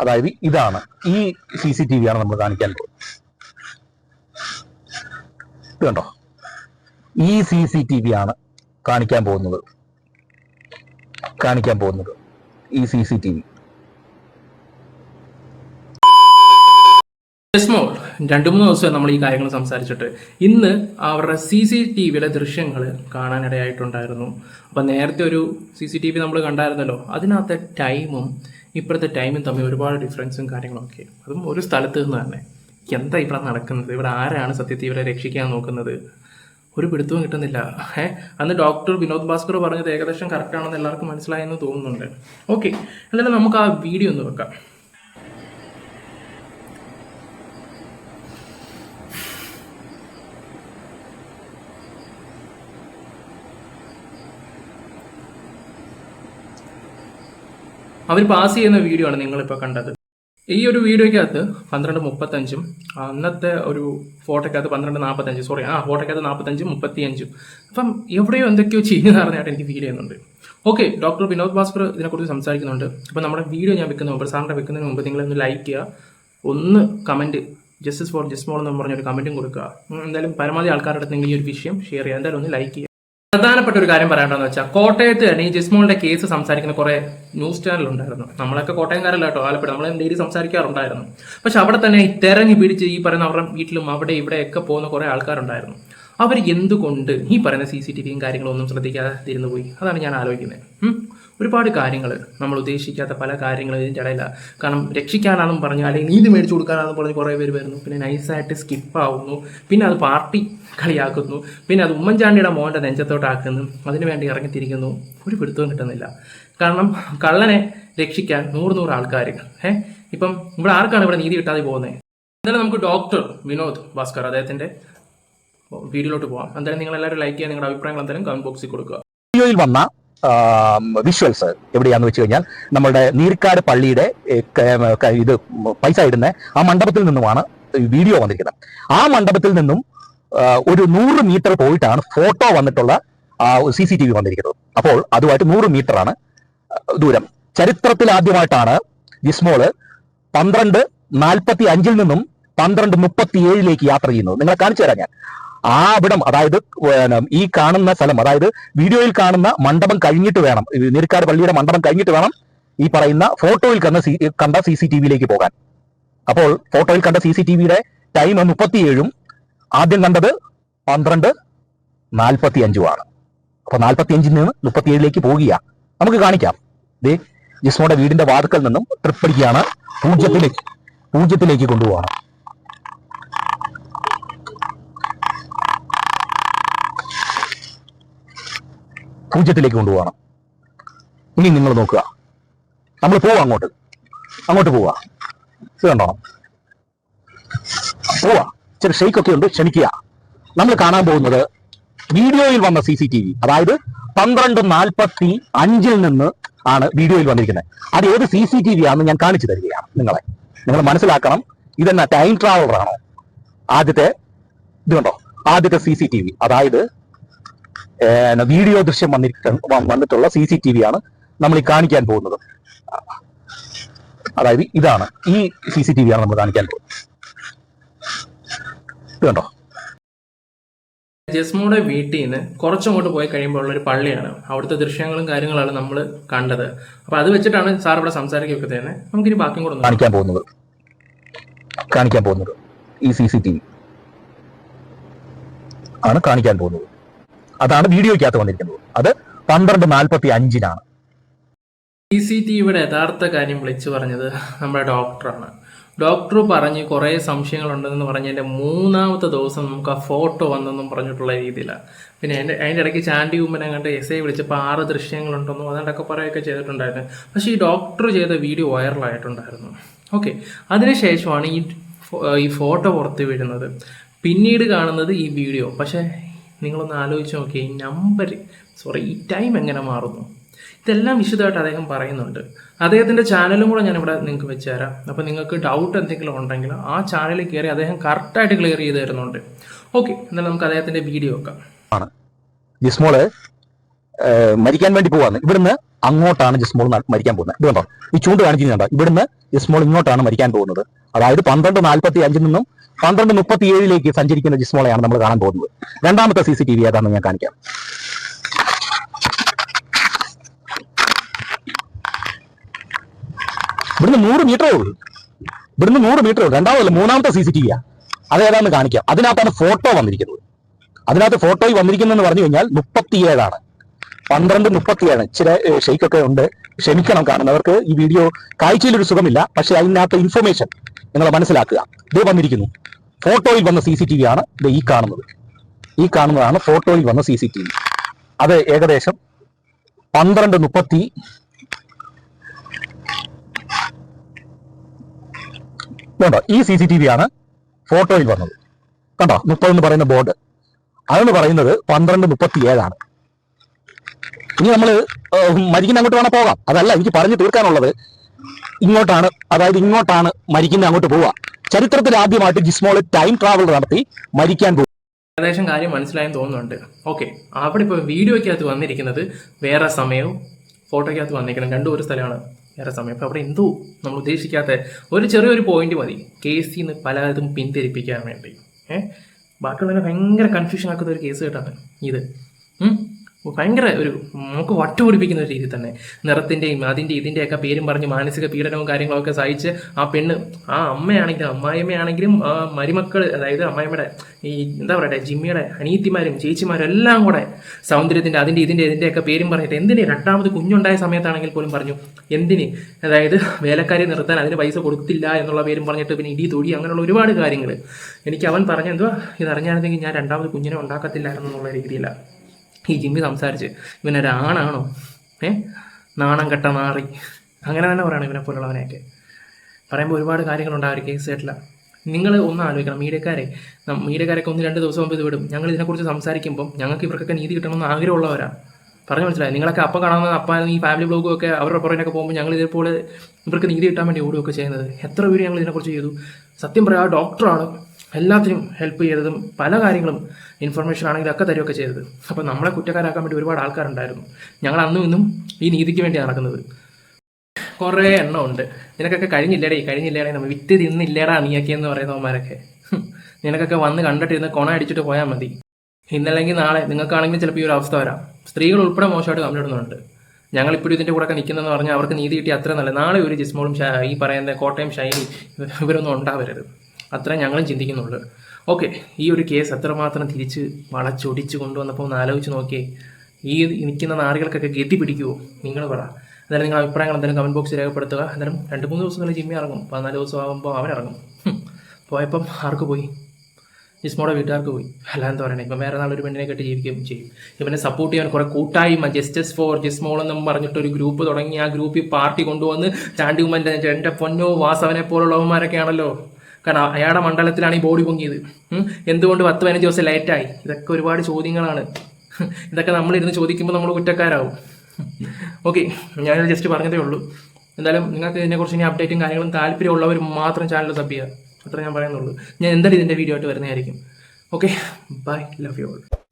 അതായത് ഇതാണ്. ഈ സി സി ടി വി ആണ് നമ്മൾ കാണിക്കാൻ പോകുന്നത്. കണ്ടോ? ഈ സി സി ടി വി ആണ് കാണിക്കാൻ പോകുന്നത്. കാണിക്കാൻ പോകുന്നത് ഈ C C T V Jasmol രണ്ടു മൂന്ന് ദിവസം നമ്മൾ ഈ കാര്യങ്ങൾ സംസാരിച്ചിട്ട്. ഇന്ന് അവരുടെ സി സി ടി വിയിലെ ദൃശ്യങ്ങൾ കാണാനിടയായിട്ടുണ്ടായിരുന്നു. അപ്പം നേരത്തെ ഒരു സി സി ടി വി നമ്മൾ കണ്ടായിരുന്നല്ലോ. അതിനകത്തെ ടൈമും ഇപ്പോഴത്തെ ടൈമും തമ്മിൽ ഒരുപാട് ഡിഫറൻസും കാര്യങ്ങളൊക്കെ അതും ഒരു സ്ഥലത്ത് നിന്ന് തന്നെ. എന്താ ഇവിടെ നടക്കുന്നത്? ഇവിടെ ആരാണ് സത്യത്തിൽ ഇവരെ രക്ഷിക്കാൻ നോക്കുന്നത്? ഒരു പിടുത്തവും കിട്ടുന്നില്ല. ഏ അന്ന് ഡോക്ടർ വിനോദ് ഭാസ്കർ പറഞ്ഞത് ഏകദേശം കറക്റ്റ് ആണെന്ന് എല്ലാവർക്കും മനസ്സിലായെന്ന് തോന്നുന്നുണ്ട്. ഓക്കെ എന്തായാലും നമുക്ക് ആ വീഡിയോ ഒന്ന് വെക്കാം. അവർ പാസ് ചെയ്യുന്ന വീഡിയോ ആണ് നിങ്ങളിപ്പോൾ കണ്ടത്. ഈ ഒരു വീഡിയോയ്ക്കകത്ത് പന്ത്രണ്ട് മുപ്പത്തഞ്ചും അന്നത്തെ ഒരു ഫോട്ടോയ്ക്കകത്ത് പന്ത്രണ്ട് നാൽപ്പത്തഞ്ച് സോറി ആ ഫോട്ടോയ്ക്കകത്ത് നാൽപ്പത്തഞ്ചും മുപ്പത്തിയഞ്ചും. അപ്പം എവിടെയോ എന്തൊക്കെയോ ചെയ്യുന്ന അറിഞ്ഞായിട്ട് എനിക്ക് ഫീൽ ചെയ്യുന്നുണ്ട്. ഓക്കെ ഡോക്ടർ വിനോദ് ഭാസ്കർ ഇതിനെക്കുറിച്ച് സംസാരിക്കുന്നുണ്ട്. അപ്പം നമ്മുടെ വീഡിയോ ഞാൻ വെക്കുന്ന മുമ്പ് സാറിന്റെ വെക്കുന്നതിന് മുമ്പ് നിങ്ങളൊന്ന് ലൈക്ക് ചെയ്യുക. ഒന്ന് comment justice for just Jasmol എന്ന് പറഞ്ഞൊരു കമന്റും കൊടുക്കുക. എന്തായാലും പരമാവധി ആൾക്കാരുടെ അടുത്ത് നിങ്ങൾ ഈ ഒരു വിഷയം ഷെയർ ചെയ്യുക. എന്തായാലും ഒന്ന് ലൈക്ക് ചെയ്യുക. പ്രധാനപ്പെട്ട ഒരു കാര്യം പറയേണ്ടതെന്ന് വെച്ചാൽ കോട്ടയത്ത് തന്നെ ഈ ജിസ്മോളിന്റെ കേസ് സംസാരിക്കുന്ന കുറെ ന്യൂസ് ചാനൽ ഉണ്ടായിരുന്നു. നമ്മളൊക്കെ കോട്ടയംകാരല്ല കേട്ടോ ആലപ്പുഴ. നമ്മൾ ഡെയിലി സംസാരിക്കാറുണ്ടായിരുന്നു. പക്ഷെ അവിടെ തന്നെ തെരഞ്ഞു പിടിച്ച് ഈ പറയുന്ന അവരുടെ വീട്ടിലും അവിടെ ഇവിടെയൊക്കെ പോകുന്ന കുറെ ആൾക്കാരുണ്ടായിരുന്നു. അവർ എന്തുകൊണ്ട് ഈ പറയുന്ന സി സി ടി വിയും കാര്യങ്ങളൊന്നും ശ്രദ്ധിക്കാതെ തിരുന്നു പോയി അതാണ് ഞാൻ ആലോചിക്കുന്നത്. ഒരുപാട് കാര്യങ്ങൾ നമ്മൾ ഉദ്ദേശിക്കാത്ത പല കാര്യങ്ങളും ഇതിന്റെ ഇടയില. കാരണം രക്ഷിക്കാനാണെന്നും പറഞ്ഞു അല്ലെങ്കിൽ നീതി മേടിച്ചു കൊടുക്കാനാണെന്ന് പറഞ്ഞ് കുറേ പേര് വരുന്നു. പിന്നെ നൈസായിട്ട് സ്കിപ്പാവുന്നു. പിന്നെ അത് പാർട്ടി കളിയാക്കുന്നു. പിന്നെ അത് ഉമ്മൻചാണ്ടിയുടെ മോന്റെ നെഞ്ചത്തോട്ടാക്കുന്നു. അതിനു വേണ്ടി ഇറങ്ങിത്തിരിക്കുന്നു. ഒരു പിടുത്തവും കിട്ടുന്നില്ല. കാരണം കള്ളനെ രക്ഷിക്കാൻ നൂറ് നൂറ് ആൾക്കാർ ഏഹ് ഇപ്പം ഇവിടെ ആർക്കാണ് ഇവിടെ നീതി കിട്ടാതെ പോകുന്നത് എന്തായാലും നമുക്ക് ഡോക്ടർ വിനോദ് ഭാസ്കർ അദ്ദേഹത്തിന്റെ വീഡിയോയിലോട്ട് പോകാം എന്തായാലും നിങ്ങൾ എല്ലാവരും ലൈക്ക് ചെയ്യുക നിങ്ങളുടെ അഭിപ്രായങ്ങൾ എന്തായാലും കമന്റ് ബോക്സിൽ കൊടുക്കുക. വീഡിയോയിൽ വന്ന വിഷ്വൽസ് എവിടെയാന്ന് വെച്ച് കഴിഞ്ഞാൽ നമ്മുടെ നീർക്കാട് പള്ളിയുടെ ഇത് പൈസ ഇടുന്ന ആ മണ്ഡപത്തിൽ നിന്നുമാണ് വീഡിയോ വന്നിരിക്കുന്നത്. ആ മണ്ഡപത്തിൽ നിന്നും ഒരു നൂറ് മീറ്റർ പോയിട്ടാണ് ഫോട്ടോ വന്നിട്ടുള്ള സി സി ടി വി വന്നിരിക്കുന്നത്. അപ്പോൾ അതുമായിട്ട് നൂറ് മീറ്റർ ആണ് ദൂരം. ചരിത്രത്തിൽ ആദ്യമായിട്ടാണ് ജിസ്മോൾ പന്ത്രണ്ട് നാൽപ്പത്തി അഞ്ചിൽ നിന്നും പന്ത്രണ്ട് മുപ്പത്തി ഏഴിലേക്ക് യാത്ര ചെയ്യുന്നത്. നിങ്ങളെ കാണിച്ചു തരാം ഞാൻ. ആ അവിടം അതായത് ഈ കാണുന്ന സ്ഥലം അതായത് വീഡിയോയിൽ കാണുന്ന മണ്ഡപം കഴിഞ്ഞിട്ട് വേണം. നീർക്കാട് പള്ളിയുടെ മണ്ഡപം കഴിഞ്ഞിട്ട് വേണം ഈ പറയുന്ന ഫോട്ടോയിൽ കണ്ട സി കണ്ട സി സി ടി വിയിലേക്ക് പോകാൻ. അപ്പോൾ ഫോട്ടോയിൽ കണ്ട സി സി ടി വിയുടെ ടൈം മുപ്പത്തിയേഴും ആദ്യം കണ്ടത് പന്ത്രണ്ട് നാൽപ്പത്തി അഞ്ചുമാണ് അപ്പൊ നാൽപ്പത്തി അഞ്ചിൽ നിന്ന് മുപ്പത്തിയേഴിലേക്ക് പോകുക നമുക്ക് കാണിക്കാം. ദേ ജിസ്മോയുടെ വീടിന്റെ വാതുക്കൽ നിന്നും ട്രിപ്പടിക്കുകയാണ് പൂജ്യത്തിലേക്ക് പൂജ്യത്തിലേക്ക് കൊണ്ടുപോകണം പൂജ്യത്തിലേക്ക് കൊണ്ടുപോകണം. ഇനി നിങ്ങൾ നോക്കുക. നമ്മൾ പോവാ അങ്ങോട്ട്. അങ്ങോട്ട് പോവാ. ഇത് കണ്ടോ? പോവാ. ചെറിയ ഷെയ്ക്കൊക്കെ ഉണ്ട് ക്ഷണിക്കുക നമ്മൾ കാണാൻ പോകുന്നത് വീഡിയോയിൽ വന്ന സി സി ടി വി അതായത് പന്ത്രണ്ട് നാൽപ്പത്തി അഞ്ചിൽ നിന്ന് ആണ് വീഡിയോയിൽ വന്നിരിക്കുന്നത്. അത് ഏത് സി സി ടി വി ആണെന്ന് ഞാൻ കാണിച്ചു തരികയാണ് നിങ്ങളെ. നിങ്ങൾ മനസ്സിലാക്കണം ഇതെന്നാ ടൈം ട്രാവലർ ആണോ? ആദ്യത്തെ ഇത് കണ്ടോ? ആദ്യത്തെ സി സി ടി വി അതായത് വീഡിയോ ദൃശ്യം വന്നിട്ട് വന്നിട്ടുള്ള സി സി ടി വി ആണ് നമ്മൾ ഈ കാണിക്കാൻ പോകുന്നത്. അതായത് ഇതാണ്. ഈ സി സി ടി വി ആണ് നമ്മൾ കാണിക്കാൻ പോകുന്നത്. കണ്ടോ? ജസ്മോയുടെ വീട്ടിൽ നിന്ന് കുറച്ചങ്ങോട്ട് പോയി കഴിയുമ്പോൾ ഉള്ള ഒരു പള്ളിയാണ്. അവിടുത്തെ ദൃശ്യങ്ങളും കാര്യങ്ങളാണ് നമ്മൾ കണ്ടത്. അപ്പൊ അത് വെച്ചിട്ടാണ് സാർ ഇവിടെ സംസാരിക്കുകയൊക്കെ തന്നെ നമുക്കിനി ബാക്കിയും കൂടെ കാണിക്കാൻ പോകുന്നത്. കാണിക്കാൻ പോകുന്നത് ഈ സി സി ടി വി ആണ് കാണിക്കാൻ പോകുന്നത്. അതാണ് വീഡിയോയ്ക്കകത്ത് വന്നിരിക്കുന്നത്. അത് പന്ത്രണ്ട് നാൽപ്പത്തി അഞ്ചിനാണ്. സി സി ടി വിയുടെ യഥാർത്ഥ കാര്യം വിളിച്ചു പറഞ്ഞത് നമ്മുടെ ഡോക്ടറാണ്. ഡോക്ടർ പറഞ്ഞ് കുറേ സംശയങ്ങളുണ്ടെന്ന് പറഞ്ഞതിന്റെ മൂന്നാമത്തെ ദിവസം നമുക്ക് ആ ഫോട്ടോ വന്നെന്നും പറഞ്ഞിട്ടുള്ള രീതിയിലാണ്. പിന്നെ എന്റെ അതിന്റെ ഇടയ്ക്ക് ചാണ്ടി ഉമ്മനെ കണ്ട് എസ് ഐ വിളിച്ചപ്പോൾ ആറ് ദൃശ്യങ്ങളുണ്ടെന്നും അതുകൊണ്ടൊക്കെ പറയുകയൊക്കെ ചെയ്തിട്ടുണ്ടായിരുന്നു. പക്ഷേ ഈ ഡോക്ടർ ചെയ്ത വീഡിയോ വൈറലായിട്ടുണ്ടായിരുന്നു. ഓക്കെ. അതിനുശേഷമാണ് ഈ ഈ ഫോട്ടോ പുറത്ത് വീഴുന്നത് പിന്നീട് കാണുന്നത് ഈ വീഡിയോ. പക്ഷേ നിങ്ങളൊന്ന് ആലോചിച്ച് നോക്കിയേ ഈ നമ്പർ സോറി ഈ ടൈം എങ്ങനെ മാറുന്നു? ഇതെല്ലാം വിശദമായിട്ട് അദ്ദേഹം പറയുന്നുണ്ട്. അദ്ദേഹത്തിന്റെ ചാനലും കൂടെ ഞാനിവിടെ നിങ്ങൾക്ക് വെച്ച് തരാം. അപ്പോൾ നിങ്ങൾക്ക് ഡൗട്ട് എന്തെങ്കിലും ഉണ്ടെങ്കിൽ ആ ചാനലിൽ കയറി അദ്ദേഹം കറക്റ്റായിട്ട് ക്ലിയർ ചെയ്ത് തരുന്നുണ്ട്. ഓക്കെ എന്നാലും നമുക്ക് അദ്ദേഹത്തിന്റെ വീഡിയോ വെക്കാം മരിക്കാൻ വേണ്ടി പോവാന്ന്. ഇവിടുന്ന് അങ്ങോട്ടാണ് ജിസ്മോൾ മരിക്കാൻ പോകുന്നത്. ഇത് കണ്ടോ? ഈ ചൂണ്ട് കാണിക്കുന്നുണ്ടോ ഇവിടുന്ന് ജിസ്മോൾ ഇങ്ങോട്ടാണ് മരിക്കാൻ പോകുന്നത്. അതായത് പന്ത്രണ്ട് നാൽപ്പത്തി അഞ്ചിൽ നിന്നും പന്ത്രണ്ട് മുപ്പത്തി ഏഴിലേക്ക് സഞ്ചരിക്കുന്ന ജിസ്മോളെയാണ് നമ്മൾ കാണാൻ പോകുന്നത്. രണ്ടാമത്തെ സി സി ടി വി ഏതാണെന്ന് ഞാൻ കാണിക്കാം. ഇവിടുന്ന് നൂറ് മീറ്ററേ ഉള്ളൂ. ഇവിടുന്ന് നൂറ് മീറ്ററേ ഉള്ളൂ. രണ്ടാമതല്ല മൂന്നാമത്തെ സി സി ടി വിയാണ് അത് ഏതാണെന്ന് കാണിക്കാം. അതിനകത്താണ് ഫോട്ടോ വന്നിരിക്കുന്നത്. അതിനകത്ത് ഫോട്ടോയിൽ വന്നിരിക്കുന്നതെന്ന് പറഞ്ഞു കഴിഞ്ഞാൽ മുപ്പത്തിയേഴാണ്. പന്ത്രണ്ട് മുപ്പത്തിയാണ്. ചില ഷെയ്ക്കൊക്കെ ഉണ്ട്. ക്ഷമിക്കണം കാണുന്നവർക്ക് ഈ വീഡിയോ കാഴ്ചയിൽ ഒരു സുഖമില്ല. പക്ഷെ അതിനകത്ത് ഇൻഫർമേഷൻ നിങ്ങൾ മനസ്സിലാക്കുക. ഇത് വന്നിരിക്കുന്നു. ഫോട്ടോയിൽ വന്ന സി സി ടി വി ആണ് ഇത് ഈ കാണുന്നത്. ഈ കാണുന്നതാണ് ഫോട്ടോയിൽ വന്ന സി സി ടി വി അത് ഏകദേശം പന്ത്രണ്ട് മുപ്പത്തി വേണ്ടോ ഈ സി സി ടി വി ആണ് ഫോട്ടോയിൽ വന്നത്. കണ്ടോ? മുപ്പത് എന്ന് പറയുന്ന ബോർഡ്. അതെന്ന് പറയുന്നത് പന്ത്രണ്ട് മുപ്പത്തി ഏഴാണ് ഇനി നമ്മൾ മരിക്കുന്ന അങ്ങോട്ട് വേണം പോകാം. അതല്ല എനിക്ക് പറഞ്ഞു തീർക്കാനുള്ളത് ഇങ്ങോട്ടാണ് അതായത് ഇങ്ങോട്ടാണ് മരിക്കുന്ന അങ്ങോട്ട് പോവുക. ചരിത്രത്തിൽ ആദ്യമായിട്ട് ജിസ്മോൾ ടൈം ട്രാവൽ നടത്തി മരിക്കാൻ പോകും ഏകദേശം കാര്യം മനസ്സിലായെന്ന് തോന്നുന്നുണ്ട്. ഓക്കെ അവിടെ ഇപ്പോൾ വീഡിയോയ്ക്കകത്ത് വന്നിരിക്കുന്നത് വേറെ സമയവും ഫോട്ടോയ്ക്കകത്ത് വന്നിരിക്കുന്നത് രണ്ടും ഒരു സ്ഥലമാണ് വേറെ സമയം. അപ്പോൾ അവിടെ എന്തോ നമ്മൾ ഉദ്ദേശിക്കാത്ത ഒരു ചെറിയൊരു പോയിന്റ് മതി. കേസിൽ നിന്ന് പലതും പിന്തിരിപ്പിക്കാൻ വേണ്ടി. ഏഹ് ബാക്കിയുള്ളതിനെ ഭയങ്കര കൺഫ്യൂഷൻ ആക്കുന്ന ഒരു കേസ് കേട്ടാണ് ഇത്. ഭയങ്കര ഒരു നമുക്ക് വട്ടുപിടിപ്പിക്കുന്ന ഒരു രീതി തന്നെ. നിറത്തിന്റെയും അതിന്റെ ഇതിന്റെയൊക്കെ പേരും പറഞ്ഞ് മാനസിക പീഡനവും കാര്യങ്ങളൊക്കെ സഹിച്ച് ആ പെണ്ണ് ആ അമ്മയാണെങ്കിലും അമ്മായിയമ്മയാണെങ്കിലും ആ മരുമക്കൾ അതായത് അമ്മായിമ്മയുടെ ഈ എന്താ പറയട്ടെ ജിമ്മിയുടെ അനീത്തിമാരും ചേച്ചിമാരും എല്ലാം കൂടെ സൗന്ദര്യത്തിന്റെ അതിന്റെ ഇതിന്റെ ഇതിന്റെയൊക്കെ പേരും പറഞ്ഞിട്ട് എന്തിന് രണ്ടാമത് കുഞ്ഞുണ്ടായ സമയത്താണെങ്കിൽ പോലും പറഞ്ഞു എന്തിന്? അതായത് വേലക്കാരി നിർത്താൻ അതിന് പൈസ കൊടുത്തില്ല എന്നുള്ള പേരും പറഞ്ഞിട്ട് പിന്നെ ഇടി തൊടി അങ്ങനെയുള്ള ഒരുപാട് കാര്യങ്ങൾ എനിക്ക് അവൻ പറഞ്ഞ എന്തുവാ? ഇത് അറിഞ്ഞായിരുന്നെങ്കിൽ ഞാൻ രണ്ടാമത് കുഞ്ഞിനെ ഉണ്ടാക്കത്തില്ലായിരുന്നു എന്നുള്ള രീതിയിലാണ് ഈ ജിമ്മി സംസാരിച്ച്. ഇവനൊരാണാണോ? ഏ? നാണം കെട്ട മാറി. അങ്ങനെ തന്നെ പറയണം ഇവനെ പോലുള്ളവനെയൊക്കെ. പറയുമ്പോൾ ഒരുപാട് കാര്യങ്ങളുണ്ട് ആ ഒരു കേസ് കേട്ടില്ല നിങ്ങൾ ഒന്ന് ആലോചിക്കണം. മീഡിയക്കാരെ മീഡിയക്കാരൊക്കെ ഒന്ന് രണ്ട് ദിവസം മുമ്പ് ഇത് വിടും. ഞങ്ങൾ ഇതിനെക്കുറിച്ച് സംസാരിക്കുമ്പോൾ ഞങ്ങൾക്ക് ഇവർക്കൊക്കെ നീതി കിട്ടണമെന്ന് ആഗ്രഹമുള്ളവരാണ് പറഞ്ഞു മനസ്സിലായി? നിങ്ങളൊക്കെ അപ്പം കാണാവുന്ന അപ്പം ഈ ഫാമിലി ബ്ലോഗും ഒക്കെ അവരുടെ പുറകിലൊക്കെ പോകുമ്പോൾ ഞങ്ങൾ ഇതേപോലെ ഇവർക്ക് നീതി കിട്ടാൻ വേണ്ടി ഓടുകയൊക്കെ ചെയ്യുന്നത്. എത്ര പേര് ഞങ്ങൾ ഇതിനെക്കുറിച്ച് ചെയ്തു? സത്യം പറയാം ആ ഡോക്ടറാണ് എല്ലാത്തിനും ഹെൽപ്പ് ചെയ്തതും പല കാര്യങ്ങളും ഇൻഫർമേഷൻ ആണെങ്കിലും ഒക്കെ തരുമൊക്കെ ചെയ്തത്. അപ്പോൾ നമ്മളെ കുറ്റക്കാരാക്കാൻ വേണ്ടി ഒരുപാട് ആൾക്കാരുണ്ടായിരുന്നു. ഞങ്ങൾ അന്നും ഇന്നും ഈ നീതിക്ക് വേണ്ടി നടക്കുന്നത്. കുറേ എണ്ണം ഉണ്ട്. നിനക്കൊക്കെ കഴിഞ്ഞില്ലേടേ? കഴിഞ്ഞില്ലേടേ നമ്മൾ. വിറ്റ് തിന്നില്ലേടാ നീയൊക്കെ എന്ന് പറയുന്നവന്മാരൊക്കെ. നിനക്കൊക്കെ വന്ന് കണ്ടിട്ടിരുന്ന് കൊണ അടിച്ചിട്ട് പോയാൽ മതി. ഇന്നല്ലെങ്കിൽ നാളെ നിങ്ങൾക്കാണെങ്കിലും ചിലപ്പോൾ ഈ ഒരു അവസ്ഥ വരാം. സ്ത്രീകൾ ഉൾപ്പെടെ മോശമായിട്ട് കണ്ടിടുന്നുണ്ട് ഞങ്ങൾ ഇപ്പോഴും ഇതിന്റെ കൂടെ നിൽക്കുന്നതെന്ന് പറഞ്ഞാൽ അവർക്ക് നീതി കിട്ടി അത്ര നല്ല നാളെ ഒരു ജിസ്മോളും ഈ പറയുന്ന കോട്ടയം ശൈലി ഇവരൊന്നും ഉണ്ടാവരുത്. അത്ര ഞങ്ങളും ചിന്തിക്കുന്നുള്ളൂ. ഓക്കെ ഈ ഒരു കേസ് എത്രമാത്രം തിരിച്ച് വളച്ചൊടിച്ച് കൊണ്ടുവന്നപ്പോൾ ഒന്ന് ആലോചിച്ച് നോക്കിയേ. ഈ നിൽക്കുന്ന നാറികൾക്കൊക്കെ ഗതി പിടിക്കുമോ നിങ്ങൾ പറ. എന്നാലും നിങ്ങൾ അഭിപ്രായങ്ങൾ എന്തായാലും കമന്റ് ബോക്സിൽ രേഖപ്പെടുത്തുക. എന്നാലും രണ്ട് മൂന്ന് ദിവസം കഴിഞ്ഞ് ജിമ്മി ഇറങ്ങും. പതിനാല് ദിവസം ആകുമ്പോൾ അവൻ ഇറങ്ങും. പോയപ്പം ആർക്ക് പോയി? ജിസ്മോടെ വീട്ടുകാർക്ക് പോയി. അല്ല എന്താ പറയണേ? ഇപ്പം വേറെ നാളൊരു പെണ്ണിനെ കെട്ടി ജീവിക്കുകയും ചെയ്യും. ഇവനെ സപ്പോർട്ട് ചെയ്യാൻ കുറെ കൂട്ടായ്മ ജസ്റ്റിസ് ഫോർ ജിസ്മോൾ എന്നും പറഞ്ഞിട്ട് ഒരു ഗ്രൂപ്പ് തുടങ്ങി. ആ ഗ്രൂപ്പിൽ പാർട്ടി കൊണ്ടുവന്ന് ചാണ്ടി ഉമ്മന്റെ എന്റെ പൊന്നോ വാസവനെ പോലുള്ളവന്മാരൊക്കെ ആണല്ലോ കാരണം അയാളുടെ മണ്ഡലത്തിലാണ് ഈ ബോഡി പൊങ്ങിയത്. എന്തുകൊണ്ട് പത്ത് പതിനഞ്ച് ദിവസം ലേറ്റായി ഇതൊക്കെ ഒരുപാട് ചോദ്യങ്ങളാണ്. ഇതൊക്കെ നമ്മളിരുന്ന് ചോദിക്കുമ്പോൾ നമ്മൾ കുറ്റക്കാരാവും. ഓക്കെ ഞാനത് ജസ്റ്റ് പറഞ്ഞതേ ഉള്ളൂ. എന്തായാലും നിങ്ങൾക്ക് ഇതിനെക്കുറിച്ച് ഇനി അപ്ഡേറ്റും കാര്യങ്ങളും താല്പര്യമുള്ളവർ മാത്രം ചാനൽ സബ് ചെയ്യുക. അത്ര ഞാൻ പറയുന്നുള്ളൂ. ഞാൻ എന്തായാലും ഇതിന്റെ വീഡിയോ ആയിട്ട് വരുന്നതായിരിക്കും. Okay bye love you all